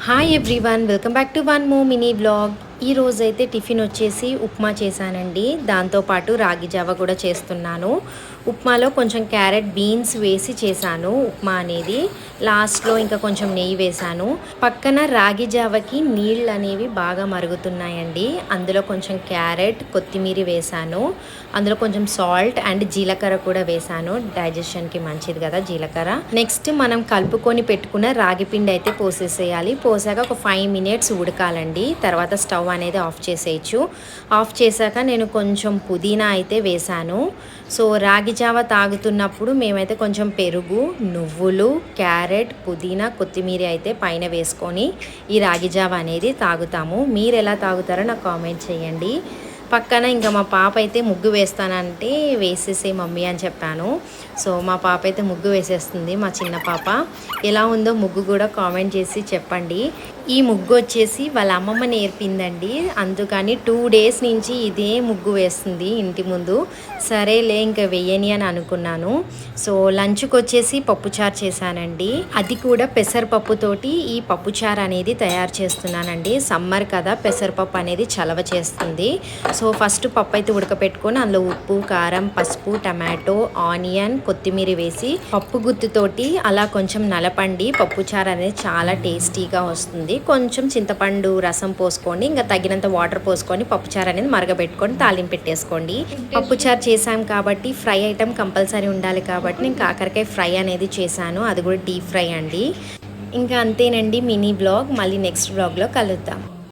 Hi everyone welcome back to one more mini blog ఈ రోజైతే tiffin వచ్చేసి ఉప్మా చేశానండి. దాంతోపాటు రాగి జావ కూడా చేస్తున్నాను. ఉప్మాలో కొంచెం క్యారెట్ బీన్స్ వేసి చేశాను ఉప్మా అనేది. లాస్ట్లో ఇంకా కొంచెం నెయ్యి వేశాను. పక్కన రాగి జావకి నీళ్ళు అనేవి బాగా మరుగుతున్నాయండి. అందులో కొంచెం క్యారెట్ కొత్తిమీర వేశాను. అందులో కొంచెం సాల్ట్ అండ్ జీలకర్ర కూడా వేశాను. డైజెషన్కి మంచిది కదా జీలకర్ర. నెక్స్ట్ మనం కలుపుకొని పెట్టుకున్న రాగి పిండి అయితే పోసేసేయాలి. పోసాక ఒక ఫైవ్ మినిట్స్ ఉడకాలండి. తర్వాత స్టవ్ అనేది ఆఫ్ చేసేయచ్చు. ఆఫ్ చేశాక నేను కొంచెం పుదీనా అయితే వేశాను. సో రాగి జావ తాగుతున్నప్పుడు మేమైతే కొంచెం పెరుగు నువ్వులు క్యారెట్ పుదీనా కొత్తిమీర అయితే పైన వేసుకొని ఈ రాగి జావ అనేది తాగుతాము. మీరు ఎలా తాగుతారో నాకు కామెంట్ చేయండి. పక్కన ఇంకా మా పాప అయితే ముగ్గు వేస్తానంటే వేసేసే మమ్మీ అని చెప్పాను. సో మా పాప అయితే ముగ్గు వేసేస్తుంది మా చిన్న పాప. ఎలా ఉందో ముగ్గు కూడా కామెంట్ చేసి చెప్పండి. ఈ ముగ్గు వచ్చేసి వాళ్ళ అమ్మమ్మ నేర్పిందండి. అందుకని టూ డేస్ నుంచి ఇదే ముగ్గు వేస్తుంది ఇంటి ముందు. సరేలే ఇంకా వేయని అని అనుకున్నాను. సో లంచ్కి వచ్చేసి పప్పుచారు చేశానండి. అది కూడా పెసరపప్పుతోటి ఈ పప్పుచారు అనేది తయారు చేస్తున్నానండి. సమ్మర్ కదా పెసరపప్పు అనేది చలవ చేస్తుంది. సో ఫస్ట్ పప్పు అయితే ఉడకపెట్టుకొని అందులో ఉప్పు కారం పసుపు టమాటో ఆనియన్ కొత్తిమీర వేసి పప్పు గుత్తుతోటి అలా కొంచెం నలపండి. పప్పుచారు అనేది చాలా టేస్టీగా వస్తుంది. కొంచెం చింతపండు రసం పోసుకోండి ఇంకా తగినంత వాటర్ పోసుకొని పప్పుచారు అనేది మరగబెట్టుకొని తాలింపు పెట్టేసుకోండి. పప్పుచారు చేసాం కాబట్టి ఫ్రై ఐటెం కంపల్సరీ ఉండాలి కాబట్టి నేను కాకరకాయ ఫ్రై అనేది చేశాను. అది కూడా డీప్ ఫ్రై అండి. ఇంకా అంతేనండి మినీ బ్లాగ్. మళ్ళీ నెక్స్ట్ బ్లాగ్లో కలుద్దాం.